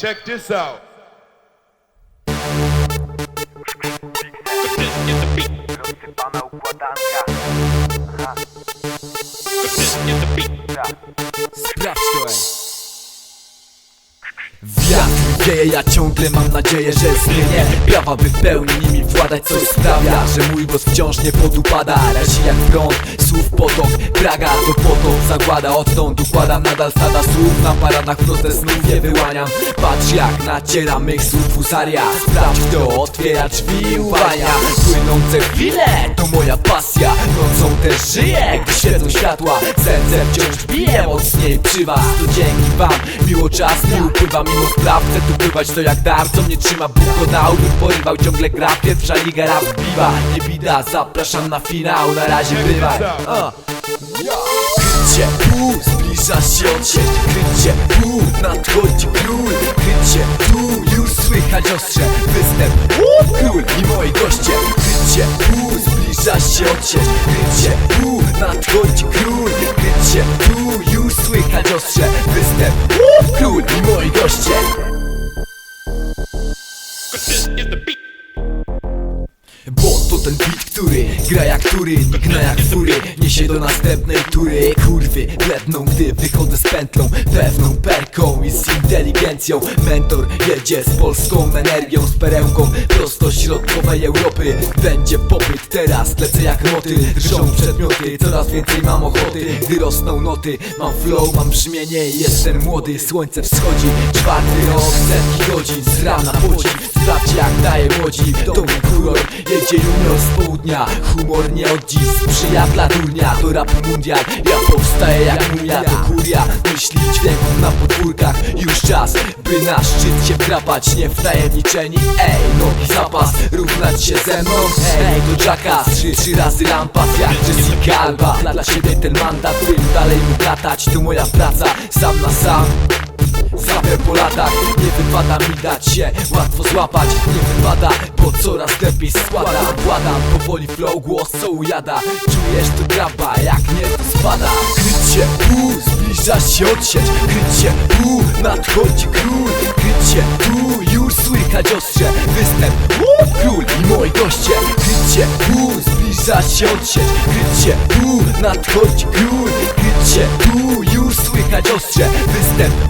check this out. Sprawdź to, ej. Wieje, ja ciągle mam nadzieję, że zmienię. Prawa by nimi władać, coś sprawia Że mój głos wciąż nie podupada Razi jak prąd, słów potok Praga to potok, zagłada odtąd Układam nadal stada słów. Na paradach proste znów nie wyłaniam. Patrz jak nacieram mych słów husaria Sprawdź kto otwiera drzwi uwalnia. Płynące chwile to moja też żyję, gdy świecą światła. Serce wciąż bije mocniej przy was To dzięki wam. Miło czas nie upływa Mimo spraw. Chcę tu pływać to jak dar Co mnie trzyma. Bóg bym porywał. Ciągle gra pierwsza liga rap biwa Nie bida, zapraszam na finał. Na razie bywaj. A. Krycie tu, zbliża się odsieć Krycie tu, nadchodzi król. Krycie tu, już słychać ostrze. Występ, król i moi goście odsieć Krycie tu, nadchodzi król. Krycie tu, już słychać ostrze Występ, król i moi goście Bo to ten beat, który gra jak tury, gna jak fury. Niesie do następnej tury Kurwy bledną, gdy wychodzę z pętlą Pewną perką i z inteligencją. Mentor jedzie z polską energią Z perełką prosto środkowej Europy. Będzie popyt teraz, lecę jak moty Drżą przedmioty, coraz więcej mam ochoty. Gdy rosną noty, mam flow, mam brzmienie Jestem młody, słońce wschodzi Czwarty rok, setki godzin z rana podziw Sprawdź jak daje łodzi To mój kuror, jedzie junior z południa. Humor nie od dziś, sprzyja dla durnia To rap mundial, ja powstaję jak mumia. To kuria, myśli dźwięków na podwórkach. Już czas, by na szczyt się wdrapać. Nie wtajemniczeni, ej, nogi zapas. Równać się ze mną, ej, to jackass Trzy, trzy razy lampa, jak Jessica Alba. Dla ciebie ten mandat, bym dalej mógł latać To moja praca, sam na sam Saper po latach, nie wypada mi dać się Łatwo złapać, nie wypada Bo coraz lepiej składam. Władam powoli flow, głos co ujada Czujesz to draba, jak nie to spada. Krycie u, zbliża się odsieć Krycie u, nadchodzi król. Krycie tu, już słychać ostrze. Występ, u, król i moi goście. Krycie u, zbliża się odsieć Krycie u, nadchodzi król. Krycie tu, już słychać ostrze. Występ,